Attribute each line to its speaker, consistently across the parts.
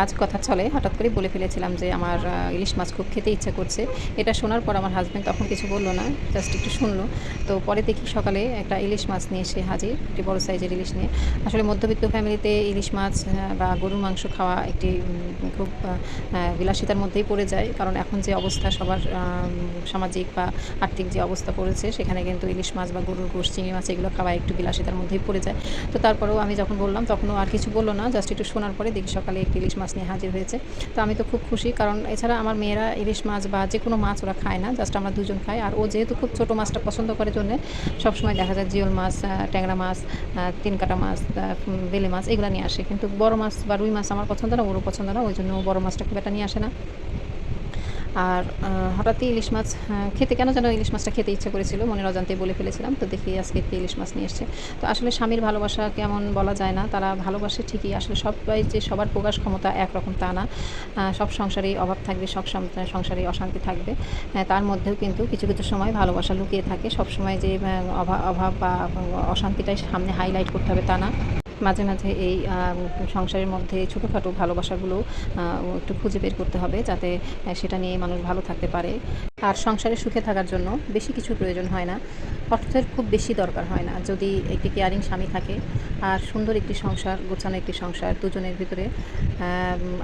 Speaker 1: আজ কথা চলে। হঠাৎ করে বলে ফেলেছিলাম যে আমার ইলিশ মাছ খুব খেতে ইচ্ছা করছে। এটা শোনার পর আমার হাজব্যান্ড তখন কিছু বলল না জাস্ট একটু শুনলো। তো পরে দেখি সকালে একটা ইলিশ মাছ নিয়ে এসে হাজির, একটি বড় সাইজের ইলিশ নিয়ে। আসলে মধ্যবিত্ত ফ্যামিলিতে ইলিশ মাছ বা গরুর মাংস খাওয়া একটি খুব বিলাসিতার মধ্যেই পড়ে যায়। কারণ এখন যে অবস্থা সবার সামাজিক বা আর্থিক যে অবস্থা পড়েছে, সেখানে কিন্তু ইলিশ মাছ বা গরুর গোশ, চিংড়ি মাছ এগুলো খাওয়া একটু বিলাসিতার মধ্যেই পড়ে যায়। তো তারপরেও আমি যখন বললাম, তখনও আর কিছু বলল না জাস্ট একটু শোনার পরে দেখি সকালে একটি ইলিশ মাছ নিয়ে হাজির হয়েছে। তো আমি তো খুব খুশি কারণ এছাড়া আমার মেয়েরা ইলিশ মাছ বা যে কোনো মাছ ওরা খায় না জাস্ট আমরা দুজন খাই। আর ও যেহেতু খুব ছোটো মাছটা পছন্দ করে জন্যে সবসময় দেখা যায় জিওল মাছ ট্যাংরা মাছ আহ, তিন কাটা মাছ বেলে মাছ এগুলো নিয়ে আসে। কিন্তু বড় মাছ বা রুই মাছ আমার পছন্দ না ওরও পছন্দ না ওই জন্য বড় মাছটা খুব একটা নিয়ে আসে না। আর হঠাৎই ইলিশ মাছ খেতে কেন যেন ইলিশ মাছটা খেতে ইচ্ছে করেছিল মনের অজান্তে বলে ফেলেছিলাম। তো দেখি আজকে একটি ইলিশ মাছ নিয়ে এসছে। তো আসলে স্বামীর ভালোবাসা কেমন বলা যায় না, তারা ভালোবাসে ঠিকই। আসলে সবাই যে সবার প্রকাশ ক্ষমতা একরকম তা না। সব সংসারেই অভাব থাকবে, সব সংসারেই অশান্তি থাকবে। তার মধ্যেও কিন্তু কিছু কিছু সময় ভালোবাসা লুকিয়ে থাকে। সব সময় যে অভাব বা অশান্তিটাই সামনে হাইলাইট করতে হবে তা না। মাঝে মাঝে এই সংসারের মধ্যে ছোটোখাটো ভালোবাসাগুলো একটু খুঁজে বের করতে হবে যাতে সেটা নিয়ে মানুষ ভালো থাকতে পারে। আর সংসারে সুখে থাকার জন্য বেশি কিছু প্রয়োজন হয় না। অর্থের খুব বেশি দরকার হয় না। যদি একটি কেয়ারিং স্বামী থাকে আর সুন্দর একটি সংসার, গোছানো একটি সংসার দুজনের ভিতরে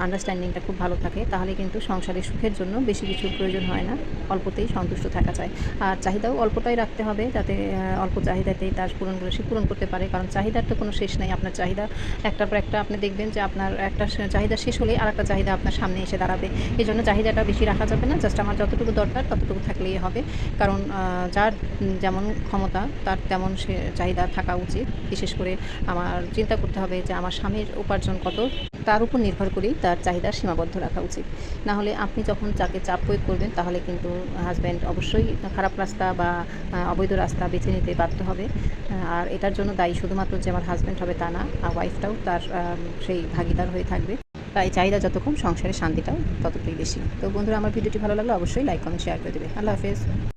Speaker 1: আন্ডারস্ট্যান্ডিংটা খুব ভালো থাকে, তাহলে কিন্তু সংসারের সুখের জন্য বেশি কিছু প্রয়োজন হয় না। অল্পতেই সন্তুষ্ট থাকা যায়। আর চাহিদাও অল্পটাই রাখতে হবে যাতে অল্প চাহিদাতেই তার পূরণগুলো সে পূরণ করতে পারে। কারণ চাহিদার তো কোনো শেষ নেই। আপনার চাহিদা একটার পর একটা আপনি দেখবেন যে আপনার একটা চাহিদা শেষ হলেই আর একটা চাহিদা আপনার সামনে এসে দাঁড়াবে। এই জন্য চাহিদাটা বেশি রাখা যাবে না। জাস্ট আমার যতটুকু দরকার ততটুকু থাকলেই হবে। কারণ যার যেমন ক্ষমতা, তার তেমন সে চাহিদা থাকা উচিত। বিশেষ করে আমার চিন্তা করতে হবে যে আমার স্বামীর উপার্জন কত, তার উপর নির্ভর করেই তার চাহিদা সীমাবদ্ধ রাখা উচিত। না হলে আপনি যখন যাকে চাপ প্রয়োগ করবেন, তাহলে কিন্তু হাজব্যান্ড অবশ্যই খারাপ রাস্তা বা অবৈধ রাস্তা বেছে নিতে বাধ্য হবে। আর এটার জন্য দায়ী শুধুমাত্র যে আমার হাজব্যান্ড হবে তা না, আর ওয়াইফটাও তার সেই ভাগিদার হয়ে থাকবে। তাই চাহিদা যত কম সংসারের শান্তিটাও ততটাই বেশি। তো বন্ধুরা, আমার ভিডিওটি ভালো লাগলে অবশ্যই লাইক কমেন্ট শেয়ার করে দেবে। আল্লাহ হাফেজ।